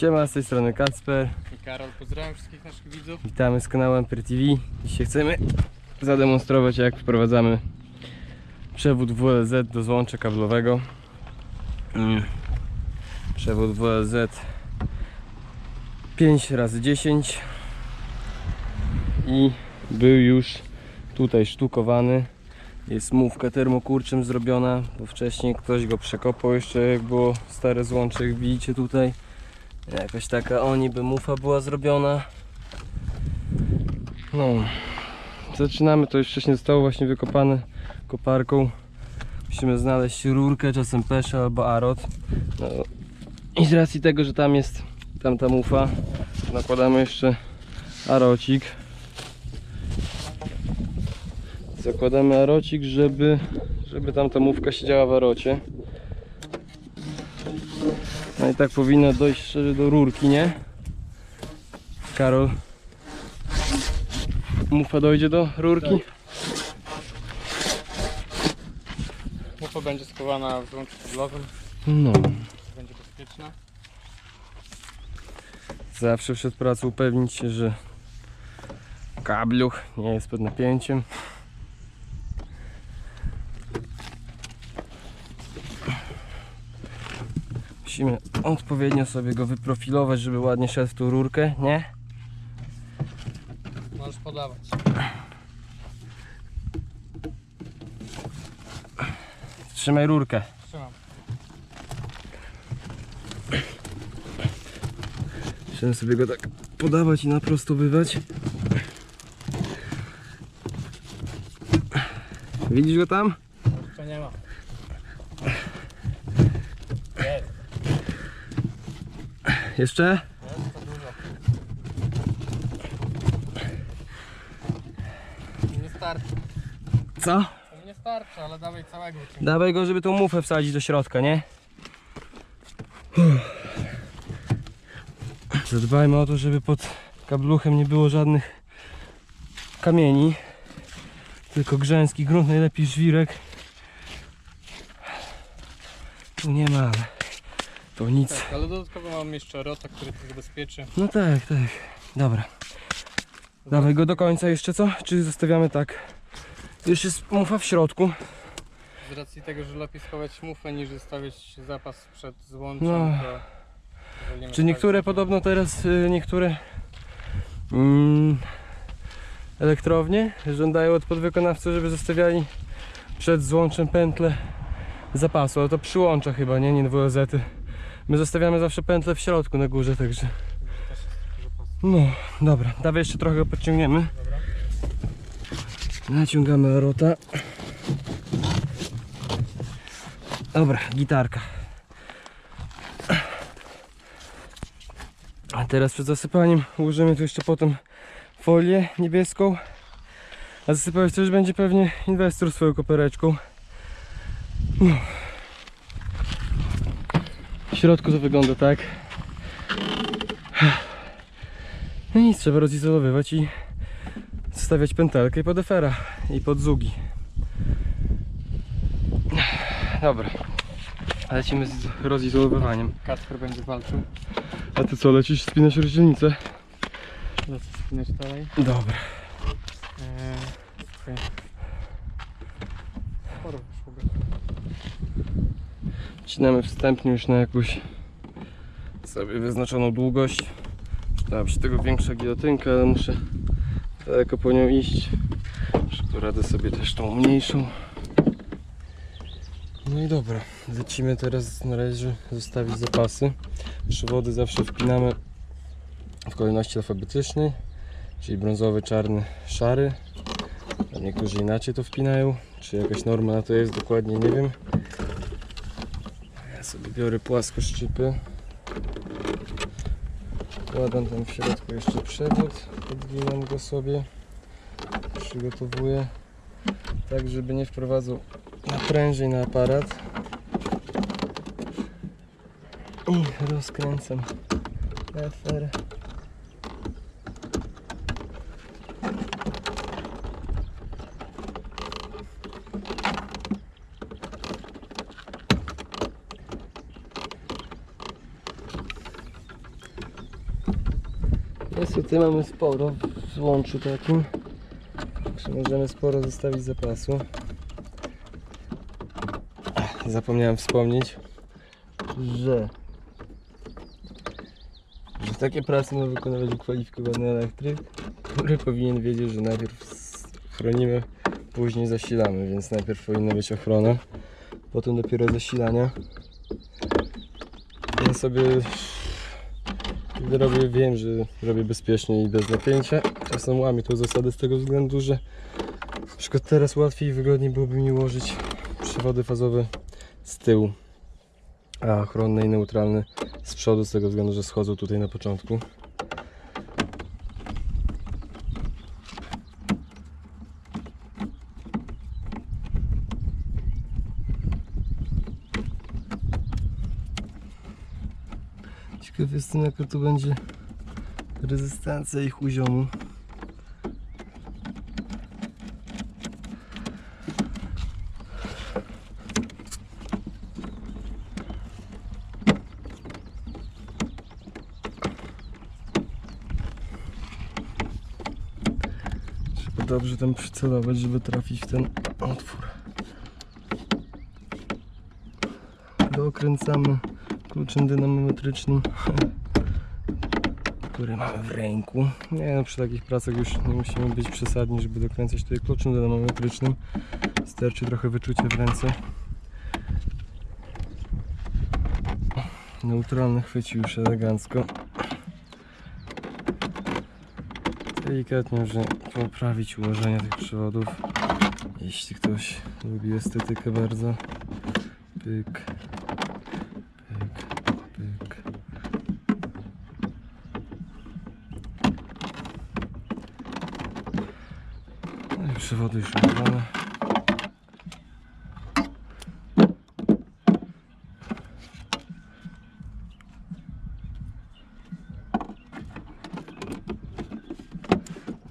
Siema, z tej strony Kacper. I Karol, pozdrawiam wszystkich naszych widzów. Witamy z kanału Amper TV. Dzisiaj chcemy zademonstrować jak wprowadzamy przewód WLZ do złącza kablowego. Mm. Przewód WLZ 5 razy 10 i był już tutaj sztukowany. Jest mówka termokurczem zrobiona, bo wcześniej ktoś go przekopał jeszcze jak było stare złącze, jak widzicie tutaj. Jakaś taka o mufa była zrobiona. No. Zaczynamy, to już wcześniej zostało właśnie wykopane koparką. Musimy znaleźć rurkę, czasem peszę albo arot. No. I z racji tego, że tam jest tamta mufa, nakładamy jeszcze arocik. Zakładamy arocik, żeby, żeby tamta mówka siedziała w arocie. No i tak powinno dojść szczerze do rurki, nie? Karol. Mufa dojdzie do rurki? Mufa będzie schowana w złączu kablowym, No. będzie bezpieczna. Zawsze przed pracą upewnić się, że kabluch nie jest pod napięciem. Musimy odpowiednio sobie go wyprofilować, żeby ładnie szedł w tą rurkę, nie? Możesz podawać. Trzymaj rurkę. Trzymam. Chciałem sobie go tak podawać i naprostowywać. Widzisz go tam? Nie ma. Jeszcze? Jest to dużo. Nie starczy. Co? To nie starczy, ale dawaj całego. Dawaj go, żeby tą mufę wsadzić do środka, nie? Zadbajmy o to, żeby pod kabluchem nie było żadnych kamieni. Tylko grzęski grunt, najlepiej żwirek. Tu nie ma, ale to nic. Tak, ale dodatkowo mam jeszcze rota, który to zabezpieczy. No tak, tak. Dobra. Dawaj go do końca jeszcze co? Czy zostawiamy tak? Już jest mufa w środku. Z racji tego, że lepiej schować mufę niż zostawiać zapas przed złączem, No. to Czy niektóre stawić- podobno teraz, y, niektóre mm, elektrownie żądają od podwykonawców, żeby zostawiali przed złączem pętle zapasu, ale to przyłącza chyba, nie? Nie WLZ-y. My zostawiamy zawsze pętlę w środku na górze, także no, dobra, dawaj jeszcze trochę podciągniemy. Naciągamy arota. Dobra, gitarka. A teraz przed zasypaniem ułożymy tu jeszcze potem folię niebieską. A zasypać też będzie pewnie inwestor swoją kopereczką. No. W środku to wygląda tak. No nic, trzeba rozizolowywać i stawiać pętelkę i pod efera i pod zugi. Dobra. Lecimy z rozizolowywaniem. Kacper będzie walczył. A ty co, lecisz spinać rozdzielnicę? Lecę spinać dalej. Dobra. Eee, okej. Sporo wyszło go. Wcinamy wstępnie już na jakąś sobie wyznaczoną długość. Przydała się tego większa gilotynka, ale muszę daleko po nią iść. Radę sobie też tą mniejszą. No i dobra, lecimy teraz na razie zostawić zapasy. Przewody zawsze wpinamy w kolejności alfabetycznej, czyli brązowy, czarny, szary. A niektórzy inaczej to wpinają, czy jakaś norma na to jest, dokładnie nie wiem. Sobie biorę płaskoszczypy. Wkładam tam w środku jeszcze przewód, podginam go sobie, przygotowuję tak, żeby nie wprowadzał naprężeń na aparat. I rozkręcam efer. Niestety mamy sporo w złączu takim. Także możemy sporo zostawić zapasu. Zapomniałem wspomnieć, że, że takie prace ma wykonywać ukwalifikowany elektryk, który powinien wiedzieć, że najpierw chronimy, później zasilamy, więc najpierw powinna być ochrona, potem dopiero zasilania. Ja sobie robię, wiem, że robię bezpiecznie i bez napięcia. Czasem łamię tą zasadę z tego względu, że na przykład teraz łatwiej i wygodniej byłoby mi ułożyć przewody fazowe z tyłu, a ochronne i neutralne z przodu, z tego względu, że schodzą tutaj na początku. Ciekaw jestem jaka to będzie rezystancja ich uziomu. Trzeba dobrze tam przycelować, żeby trafić w ten otwór. Dokręcamy kluczem dynamometrycznym, który mamy w ręku. Nie no, przy takich pracach już nie musimy być przesadni, żeby dokręcać tutaj kluczem dynamometrycznym. Starczy trochę wyczucia w ręce. Neutralny chwycił już elegancko. Delikatnie może poprawić ułożenie tych przewodów. Jeśli ktoś lubi estetykę bardzo. Pyk. Pyk. No i przewody już ułożone.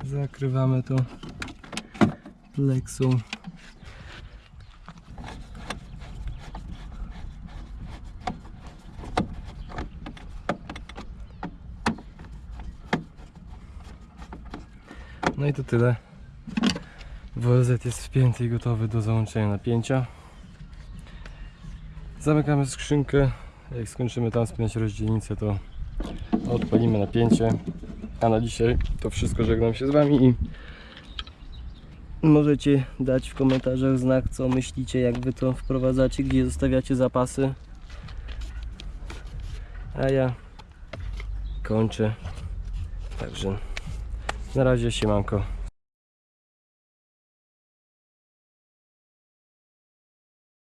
Zakrywamy to pleksą. No i to tyle. WLZ jest wpięty i gotowy do załączenia napięcia. Zamykamy skrzynkę. Jak skończymy tam spinać rozdzielnicę, to odpalimy napięcie. A na dzisiaj to wszystko. Żegnam się z Wami i możecie dać w komentarzach znak, co myślicie, jak Wy to wprowadzacie, gdzie zostawiacie zapasy. A ja kończę. Także na razie siemanko.